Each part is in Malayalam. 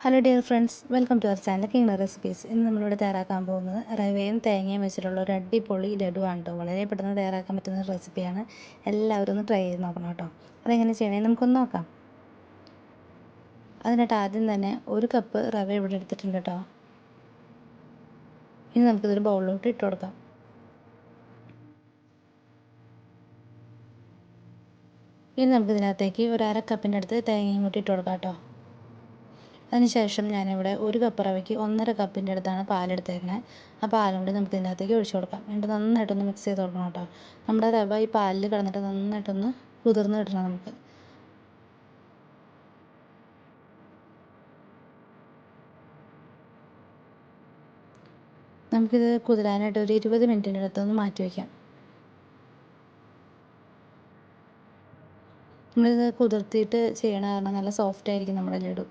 Hello dear friends welcome to our channel king recipes ഇന്ന് നമ്മളിവിടെ തയ്യാറാക്കാൻ പോകുന്നത് റവയും തേങ്ങയും വെച്ചിട്ടുള്ള ഒരു അടിപൊളി ലഡുവാണ് കേട്ടോ വളരെ പെട്ടെന്ന് തയ്യാറാക്കാൻ പറ്റുന്ന റെസിപ്പിയാണ് എല്ലാവരും ഒന്ന് ട്രൈ ചെയ്ത് നോക്കണം കേട്ടോ. അതെങ്ങനെ ചെയ്യണേ നമുക്കൊന്ന് നോക്കാം. അതിനായിട്ട് ആദ്യം തന്നെ ഒരു കപ്പ് റവ ഇവിടെ എടുത്തിട്ടുണ്ട് കേട്ടോ. ഇനി നമുക്കിതൊരു ബൗളിലോട്ട് ഇട്ട് കൊടുക്കാം. ഇനി നമുക്കിതിനകത്തേക്ക് ഒരു അര കപ്പിന്റെ അടുത്ത് തേങ്ങയും കൂട്ടി ഇട്ട് കൊടുക്കാം കേട്ടോ. അതിനുശേഷം ഞാനിവിടെ ഒരു കപ്പ് റവയ്ക്ക് ഒന്നര കപ്പിന്റെ അടുത്താണ് പാലെടുത്തേക്കണേ. ആ പാലും കൂടി നമുക്ക് ഇതിനകത്തേക്ക് ഒഴിച്ച് കൊടുക്കാം. എന്നിട്ട് നന്നായിട്ടൊന്ന് മിക്സ് ചെയ്ത് കൊടുക്കണം കേട്ടോ. നമ്മുടെ റവ ഈ പാലിൽ കിടന്നിട്ട് നന്നായിട്ടൊന്ന് കുതിർന്ന് കിട്ടണം നമുക്ക്. നമുക്കിത് കുതിരാനായിട്ട് ഒരു ഇരുപത് മിനിറ്റിന്റെ അടുത്തൊന്ന് മാറ്റി വയ്ക്കാം. നമ്മളിത് കുതിർത്തിയിട്ട് ചെയ്യണ കാരണം നല്ല സോഫ്റ്റ് ആയിരിക്കും നമ്മുടെ ലഡു.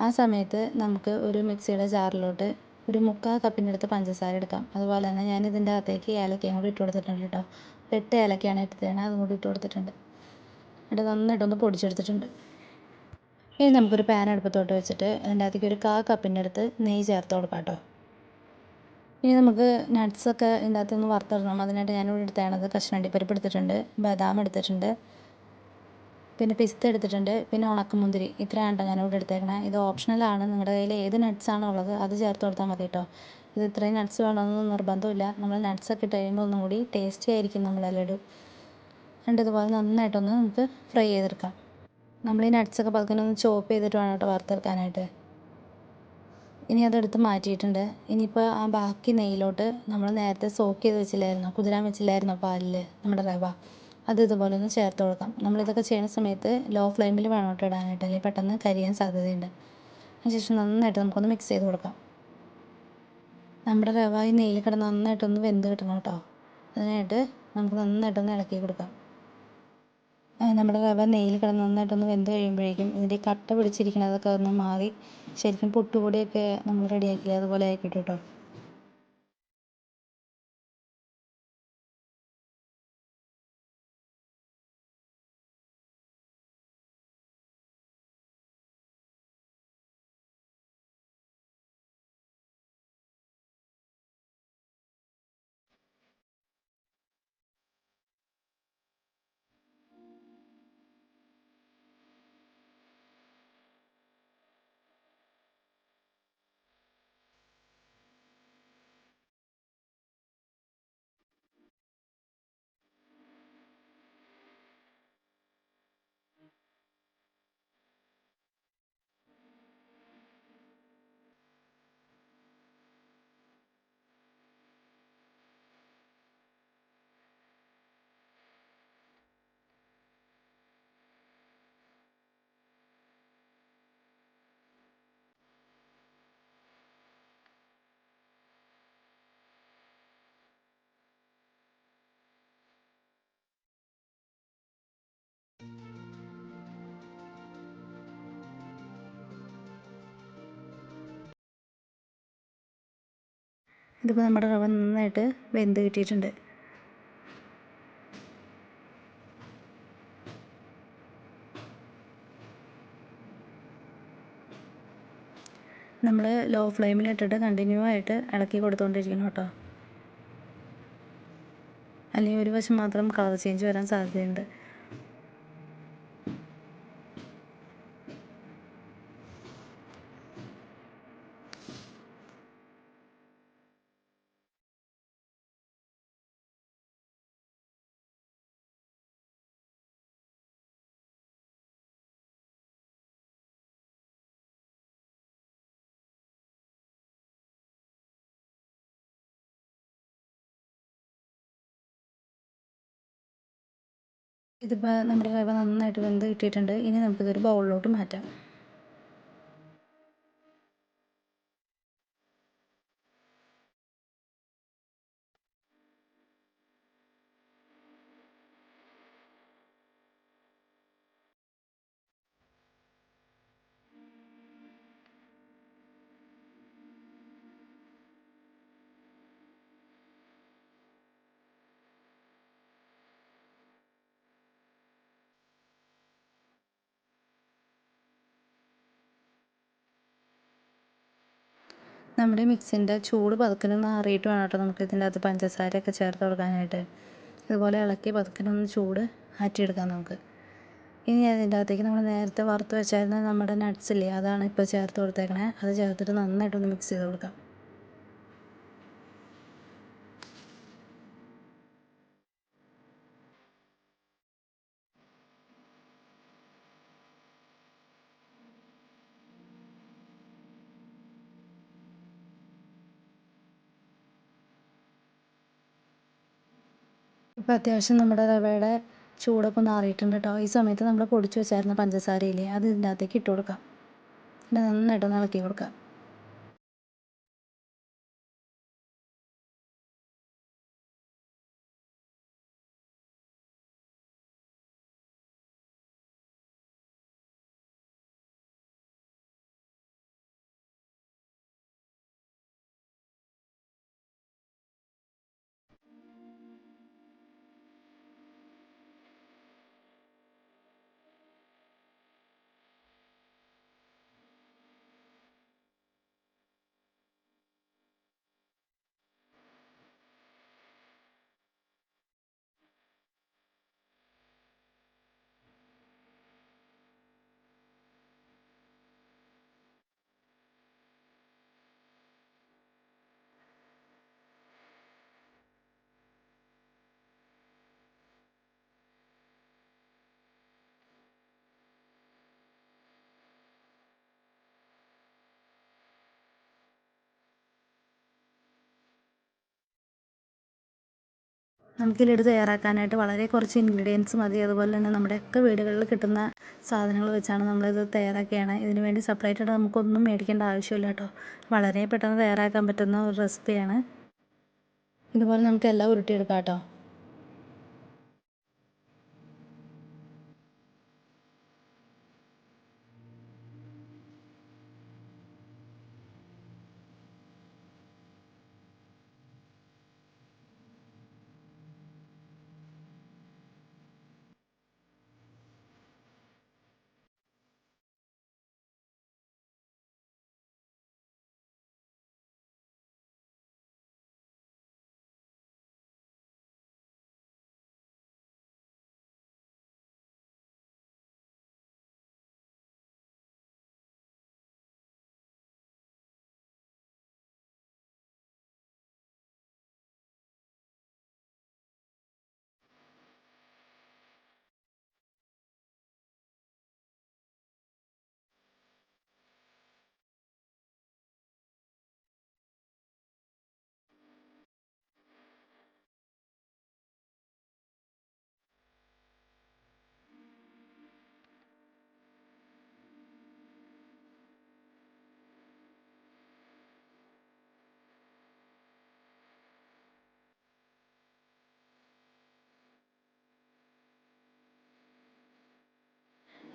ആ സമയത്ത് നമുക്ക് ഒരു മിക്സിയുടെ ജാറിലോട്ട് ഒരു മുക്കാൽ കപ്പിന്റെ അടുത്ത് പഞ്ചസാര എടുക്കാം. അതുപോലെ തന്നെ ഞാൻ ഇതിന്റെ അകത്തേക്ക് ഏലക്കയും കൂടി ഇട്ട് കൊടുത്തിട്ടുണ്ട് കേട്ടോ. എട്ട് ഏലക്കയാണ് എടുത്തത്. അതും കൂടി ഇട്ട് കൊടുത്തിട്ടുണ്ട്. എന്നിട്ട് നന്നായിട്ടൊന്ന് പൊടിച്ചെടുത്തിട്ടുണ്ട്. ഇനി നമുക്കൊരു പാൻ അടുപ്പത്തോട്ട് വെച്ചിട്ട് അതിന്റെ അകത്തേക്ക് ഒരു കാ കപ്പിന്റെ അടുത്ത് നെയ്യ് ചേർത്ത് കൊടുക്കാം കേട്ടോ. ഇനി നമുക്ക് നട്ട്സൊക്കെ ഇതിന്റെ അകത്തൊന്ന് വറുത്തിടണം. അതിനായിട്ട് ഞാനിവിടെ എടുത്തേണത് കശുവണ്ടി പരിപ്പ് എടുത്തിട്ടുണ്ട് ബദാം എടുത്തിട്ടുണ്ട് പിന്നെ പിസ്ത എടുത്തിട്ടുണ്ട്. പിന്നെ ഉണക്കമുന്തിരി. ഇത്രയാണ് ഞാനിവിടെ എടുത്തേക്കണേ. ഇത് ഓപ്ഷണലാണ് നിങ്ങളുടെ കയ്യിൽ ഏത് നട്ട്സാണോ ഉള്ളത് അത് ചേർത്ത് കൊടുത്താൽ മതി കേട്ടോ. ഇത് ഇത്രയും നട്ട്സ് വേണമെന്നൊന്നും നിർബന്ധമില്ല നമ്മൾ നട്ട്സൊക്കെ ഇട്ട് കഴിയുമ്പോൾ ഒന്നും കൂടി ടേസ്റ്റി ആയിരിക്കും നമ്മുടെ ലഡു. എന്നിട്ട് ഇതുപോലെ നന്നായിട്ടൊന്ന് നമുക്ക് ഫ്രൈ ചെയ്തെടുക്കാം. നമ്മൾ ഈ നട്ട്സൊക്കെ പതുക്കെ ഒന്ന് ചോപ്പ് ചെയ്തിട്ട് വേണം കേട്ടോ വറുത്തെടുക്കാനായിട്ട്. ഇനി അതെടുത്ത് മാറ്റിയിട്ടുണ്ട്. ഇനിയിപ്പോൾ ആ ബാക്കി നെയ്യിലോട്ട് നമ്മൾ നേരത്തെ സോക്ക് ചെയ്ത് വെച്ചില്ലായിരുന്നോ? കുതിരാൻ വെച്ചില്ലായിരുന്നോ പാലിൽ നമ്മുടെ റവ. അത് ഇതുപോലെ ഒന്ന് ചേർത്ത് കൊടുക്കാം. നമ്മളിതൊക്കെ ചെയ്യുന്ന സമയത്ത് ലോ ഫ്ലെയിമിൽ വേണം ഇടാനായിട്ട് അല്ലെങ്കിൽ പെട്ടെന്ന് കരിയാൻ സാധ്യതയുണ്ട്. അതിനുശേഷം നന്നായിട്ട് നമുക്കൊന്ന് മിക്സ് ചെയ്ത് കൊടുക്കാം. നമ്മുടെ റവ ഈ നെയ്യിൽ കിടന്ന് നന്നായിട്ടൊന്ന് വെന്ത് കിട്ടണം കേട്ടോ. അതിനായിട്ട് നമുക്ക് നന്നായിട്ടൊന്ന് ഇളക്കി കൊടുക്കാം. നമ്മുടെ റവ നെയ്യിൽ കിടന്ന് നന്നായിട്ടൊന്ന് വെന്ത് കഴിയുമ്പോഴേക്കും ഇതിന്റെ കട്ട പിടിച്ചിരിക്കുന്നതൊക്കെ ഒന്ന് മാറി ശരിക്കും പുട്ടുപൊടിയൊക്കെ നമ്മൾ റെഡിയാക്കി അതുപോലെ ആയി കേട്ടോ. ഇതിപ്പോൾ നമ്മുടെ റവ നന്നായിട്ട് വെന്ത് കിട്ടിയിട്ടുണ്ട്. നമ്മൾ ലോ ഫ്ലെയിമിലിട്ടിട്ട് കണ്ടിന്യൂ ആയിട്ട് ഇളക്കി കൊടുത്തുകൊണ്ടിരിക്കണം കേട്ടോ. അല്ലെങ്കിൽ ഒരു വശം മാത്രം കളർ ചേഞ്ച് വരാൻ സാധ്യതയുണ്ട്. ഇതിപ്പോൾ നമ്മുടെ റവ നന്നായിട്ട് വെന്ത് കിട്ടിയിട്ടുണ്ട്. ഇനി നമുക്കിതൊരു ബൗളിലോട്ട് മാറ്റാം. നമ്മുടെ മിക്സിന്റെ ചൂട് പതുക്കനൊന്ന് ആറിയിട്ട് വേണം കേട്ടോ നമുക്ക് ഇതിന്റെ അകത്ത് പഞ്ചസാരയൊക്കെ ചേർത്ത് കൊടുക്കാനായിട്ട്. ഇതുപോലെ ഇളക്കി പതുക്കനൊന്ന് ചൂട് ആറ്റിയെടുക്കാം നമുക്ക്. ഇനി അതിന്റെ അകത്തേക്ക് നമ്മൾ നേരത്തെ വറുത്ത് വെച്ചായിരുന്ന നമ്മുടെ നട്ട്സ് ഇല്ലേ അതാണ് ഇപ്പോൾ ചേർത്ത് കൊടുത്തേക്കണേ. അത് ചേർത്തിട്ട് നന്നായിട്ടൊന്ന് മിക്സ് ചെയ്ത് കൊടുക്കാം. ഇപ്പോൾ അത്യാവശ്യം നമ്മുടെ റവയുടെ ചൂടൊക്കെ ഒന്ന് ആറിയിട്ടുണ്ട് കേട്ടോ ഈ സമയത്ത് നമ്മൾ പൊടിച്ച് വെച്ചായിരുന്ന പഞ്ചസാരയില്ലേ അത് ഇതിന്റെ അകത്തേക്ക് ഇട്ട് കൊടുക്കാം. എന്നിട്ട് നന്നായിട്ടൊന്ന് ഇളക്കി കൊടുക്കാം. നമുക്ക് ലഡു തയ്യാറാക്കാനായിട്ട് വളരെ കുറച്ച് ഇൻഗ്രീഡിയൻസ് മതി. അതുപോലെ തന്നെ നമ്മുടെയൊക്കെ വീടുകളിൽ കിട്ടുന്ന സാധനങ്ങൾ വെച്ചാണ് നമ്മളിത് തയ്യാറാക്കുകയാണ് ഇതിന് വേണ്ടി സെപ്പറേറ്റായിട്ട് നമുക്കൊന്നും മേടിക്കേണ്ട ആവശ്യമില്ല കേട്ടോ. വളരെ പെട്ടെന്ന് തയ്യാറാക്കാൻ പറ്റുന്ന ഒരു റെസിപ്പിയാണ് ഇതുപോലെ നമുക്ക് എല്ലാം ഉരുട്ടിയെടുക്കാം കേട്ടോ.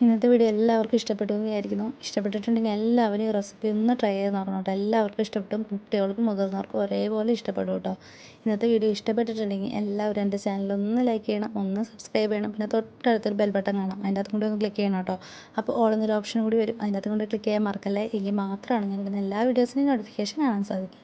ഇന്നത്തെ വീഡിയോ എല്ലാവർക്കും ഇഷ്ടപ്പെട്ടു എന്ന് വിചാരിക്കുന്നു. ഇഷ്ടപ്പെട്ടിട്ടുണ്ടെങ്കിൽ എല്ലാവരും ഈ റെസിപ്പി ഒന്ന് ട്രൈ ചെയ്ത് നോക്കണം കേട്ടോ. എല്ലാവർക്കും ഇഷ്ടപ്പെടും കുട്ടികൾക്കും മുതിർന്നവർക്കും ഒരേപോലെ ഇഷ്ടപ്പെടും കേട്ടോ. ഇന്നത്തെ വീഡിയോ ഇഷ്ടപ്പെട്ടിട്ടുണ്ടെങ്കിൽ എല്ലാവരും എന്റെ ചാനൽ ഒന്ന് ലൈക്ക് ചെയ്യണം ഒന്ന് സബ്സ്ക്രൈബ് ചെയ്യണം. പിന്നെ തൊട്ടടുത്തൊരു ബെൽ ബട്ടൺ കാണാം അതിന്റെ അകത്തും കൂടി ഒന്ന് ക്ലിക്ക് ചെയ്യണം കേട്ടോ. അപ്പോൾ ഓൾ എന്നൊരു ഓപ്ഷൻ കൂടി വരും. അതിന്റെ അകത്തും കൂടി ക്ലിക്ക് ചെയ്യാൻ മറക്കല്ലേ? എങ്കിൽ മാത്രമാണ് ഞാൻ എല്ലാ വീഡിയോസിനും നോട്ടിഫിക്കേഷൻ കാണാൻ സാധിക്കും.